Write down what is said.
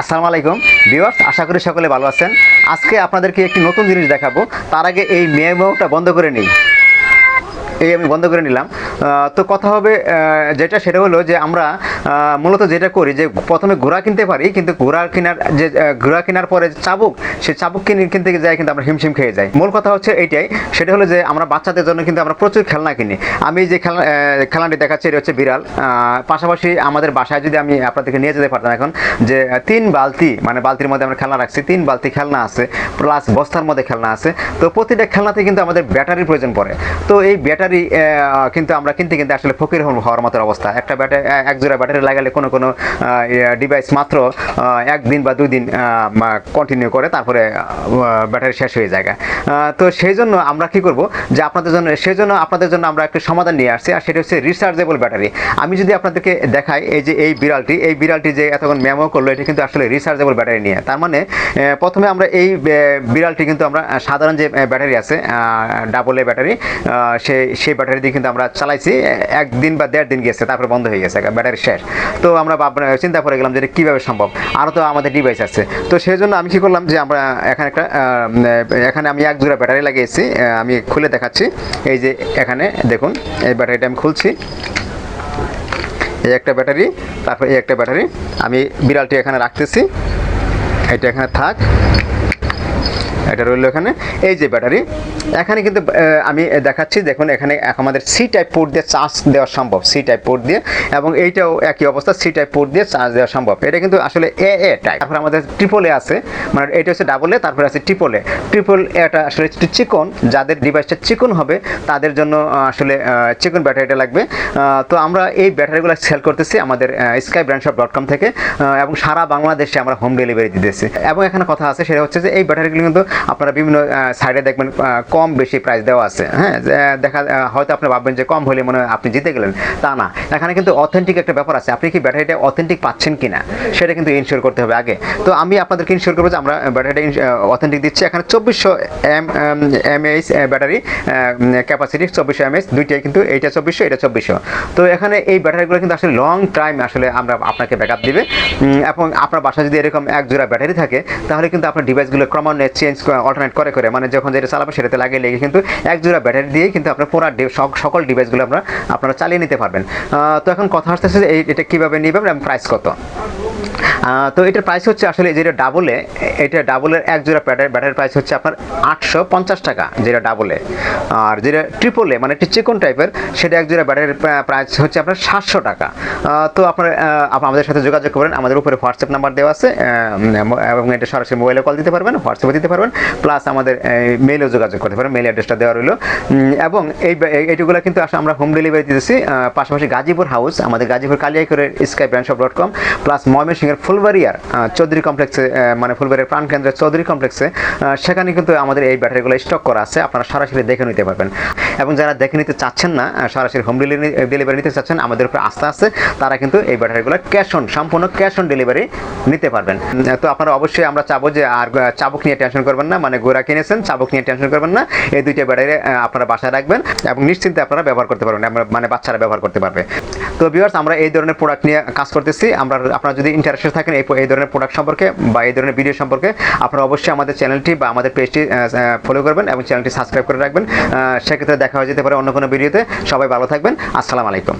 আসসালামু আলাইকুম। ভিউয়ার্স, আশা করি সকলে ভালো আছেন। আজকে আপনাদেরকে একটি নতুন জিনিস দেখাবো। তার আগে এই মেমোটা বন্ধ করে নিই। এই আমি বন্ধ করে নিলাম। তো কথা হবে যেটা সেটা হলো যে আমরা মূলত যেটা করি যে প্রথমে ঘোড়া কিনতে পারি কিন্তু ঘোড়া কেনার যে ঘোড়া কেনার পরে চাবুক সেই চাবুক কিনে কিনতে যাই কিন্তু আমরা হিমশিম খেয়ে যাই। মূল কথা হচ্ছে এইটাই সেটা হলো যে আমরা বাচ্চাদের জন্য কিন্তু আমরা প্রচুর খেলনা কিনি। আমি যে আহ, খেলনাটি দেখাচ্ছি এটা হচ্ছে বিড়াল। পাশাপাশি আমাদের বাসায় যদি আমি আপনাদেরকে নিয়ে যেতে পারতাম এখন যে তিন বালতি মানে বালতির মধ্যে আমরা খেলনা রাখছি তিন বালতি খেলনা আছে প্লাস বস্তার মধ্যে খেলনা আছে তো প্রতিটা খেলনাতে কিন্তু আমাদের ব্যাটারির প্রয়োজন পড়ে। তো এই ব্যাটারি কিন্তু আমরা কিনতে কিনতে আসলে ফকির হওয়ার- হওয়ার মতো অবস্থা। একটা ব্যাটারি এক জোড়া ব্যাটারি লাগালে কোনো কোনো ডিভাইস মাত্র একদিন বা দুই দিন কন্টিনিউ করে তারপরে ব্যাটারি শেষ হয়ে যায় তো সেই জন্য আমরা কি করব যে আপনাদের জন্য, সেই জন্য আপনাদের জন্য আমরা একটা সমাধান নিয়ে আসছি, আর সেটা হচ্ছে রিচার্জেবল ব্যাটারি। আমি যদি আপনাদেরকে দেখাই, এই যে এই বিড়ালটি এই বিড়ালটি যে এতক্ষণ মেমো করল, এটা কিন্তু আসলে রিচার্জেবল ব্যাটারি নিয়ে। তার মানে প্রথমে আমরা এই বিড়ালটি কিন্তু আমরা সাধারণ যে ব্যাটারি আছে ডাবল এ ব্যাটারি সেই সেই ব্যাটারি দিয়ে কিন্তু আমরা চালাইছি একদিন বা দেড় দিন গেছে, তারপরে বন্ধ হয়ে গেছে, ব্যাটারি শেষ। তো আমরা চিন্তা করে গেলাম যে কীভাবে সম্ভব? আরও তো আমাদের ডিভাইস আছে। তো সেই জন্য আমি কী করলাম যে আমরা এখানে একটা এখানে আমি এক জোড়া ব্যাটারি লাগিয়েছি আমি খুলে দেখাচ্ছি। এই যে এখানে, দেখুন, এই ব্যাটারিটা আমি খুলছি। এই একটা ব্যাটারি, তারপর এই একটা ব্যাটারি, আমি বিড়ালটি এখানে রাখতেছি। এটা এখানে থাক। এটা রইল এখানে। এই যে ব্যাটারি এখানে কিন্তু আমি দেখাচ্ছি, দেখুন, এখানে আমাদের সি টাইপ পোর্ট দিয়ে চার্জ দেওয়া সম্ভব সি টাইপ পোর্ট দিয়ে, এবং এইটাও একই অবস্থা সি টাইপ পোর্ট দিয়ে চার্জ দেওয়া সম্ভব। এটা কিন্তু আসলে এ এ টাইপ তারপর আমাদের ট্রিপল এ আছে মানে এটা হচ্ছে ডাবল এ তারপরে আছে ট্রিপল এ ট্রিপল এটা আসলে চিকন, যাদের ডিভাইসটা চিকন হবে, তাদের জন্য আসলে চিকন ব্যাটারিটা লাগবে। তো আমরা এই ব্যাটারিগুলো সেল করতেছি আমাদের sky brand shop dot com থেকে এবং সারা বাংলাদেশে আমরা হোম ডেলিভারি দিতেছি। এবং এখানে কথা আছে, সেটা হচ্ছে যে এই ব্যাটারিগুলো কিন্তু আপনারা বিভিন্ন সাইডে দেখবেন কম বেশি প্রাইস দেওয়া আছে। হ্যাঁ দেখা হয়তো আপনি ভাববেন যে কম হলে মনে হয় আপনি জিতে গেলেন। তা না। এখানে কিন্তু অথেন্টিক একটা ব্যাপার আছে। আপনি কি ব্যাটারিটা অথেন্টিক পাচ্ছেন কিনা সেটা কিন্তু ইনশিওর করতে হবে আগে। তো আমি আপনাদেরকে ইনশিওর করব যে আমরা ব্যাটারিটা অথেন্টিক দিচ্ছি। এখানে চব্বিশশো এম এমএইচ ব্যাটারি ক্যাপাসিটি চব্বিশশো এমএইচ দুইটাই কিন্তু এইটা চব্বিশশো এটা চব্বিশশো। তো এখানে এই ব্যাটারিগুলো কিন্তু আসলে লং টাইম আসলে আমরা আপনাকে ব্যাকআপ দিবে। উম, এবং আপনার বাসায় যদি এরকম এক জোড়া ব্যাটারি থাকে তাহলে কিন্তু আপনার ডিভাইসগুলো ক্রমান্বয়ে চেঞ্জ অল্টারনেট করে করে। মানে যখন যেটা চালাবে সেটাতে লাগিয়ে লেগে কিন্তু এক জোড়া ব্যাটারি দিয়ে কিন্তু আপনার পুরো সকল ডিভাইসগুলো আপনারা আপনারা চালিয়ে নিতে পারবেন। তো এখন কথা আসতেছে এটা কীভাবে নিয়ে এবং প্রাইস কত? তো এটার প্রাইস হচ্ছে আসলে যেটা ডাবলে এটা ডাবলের এক জোড়া ব্যাটারি ব্যাটারির প্রাইস হচ্ছে আপনার আটশো পঞ্চাশ টাকা, যেটা ডাবলে আর যেটা ট্রিপলে মানে একটু চিকন টাইপের সেটা এক জোড়া ব্যাটারির প্রাইস হচ্ছে আপনার সাতশো টাকা। তো আপনার আমাদের সাথে যোগাযোগ করবেন, আমাদের উপরে হোয়াটসঅ্যাপ নাম্বার দেওয়া আছে এবং এটা সরাসরি মোবাইলে কল দিতে পারবেন হোয়াটসঅ্যাপে দিতে পারবেন প্লাস আমাদের মেলেও যোগাযোগ করতে পারবেন মেল অ্যাড্রেসটা দেওয়া রইল। এবং এই এইটুকুলো কিন্তু আসলে আমরা হোম ডেলিভারি দিতেছি পাশাপাশি গাজীপুর হাউস আমাদের Gazipur কালিয়াকরের sky brand shop dot com plus ময়মনসিংহের ফুলবাড়িয়ার চৌধুরী কমপ্লেক্সে মানে ফুলবাড়িয়ার প্রাণ কেন্দ্রের চৌধুরী কমপ্লেক্সে সেখানে কিন্তু আমাদের এই ব্যাটারিগুলো স্টক করা আছে। আপনারা সরাসরি দেখে নিতে পারবেন। এবং যারা দেখে নিতে চাচ্ছেন না সরাসরি হোম ডেলিভারি ডেলিভারি নিতে চাচ্ছেন, আমাদের উপরে আস্থা আছে, তারা কিন্তু এই ব্যাটারিগুলো ক্যাশ অন সম্পূর্ণ ক্যাশ অন ডেলিভারি নিতে পারবেন। তো আপনারা অবশ্যই আমরা চাবো যে, আর চাবুক নিয়ে টেনশন করবেন না মানে গোড়া কিনেছেন, চাবুক নিয়ে টেনশন করবেন না। এই দুইটা ব্যাটারি আপনারা বাসায় রাখবেন এবং নিশ্চিন্তে আপনারা ব্যবহার করতে পারবেন মানে বাচ্চারা ব্যবহার করতে পারবে। তো ভিউয়ার্স আমরা এই ধরনের প্রোডাক্ট নিয়ে কাজ করতেছি। আমরা, আপনারা যদি ইন্টারেস্টেড থাকেন এই এই ধরনের প্রোডাক্ট সম্পর্কে বা এই ধরনের ভিডিও সম্পর্কে, আপনারা অবশ্যই আমাদের চ্যানেলটি বা আমাদের পেজটি ফলো করবেন এবং চ্যানেলটি সাবস্ক্রাইব করে রাখবেন। সেক্ষেত্রে দেখা হয়ে যেতে পারে অন্য কোনো ভিডিওতে সবাই ভালো থাকবেন। আসসালামু আলাইকুম।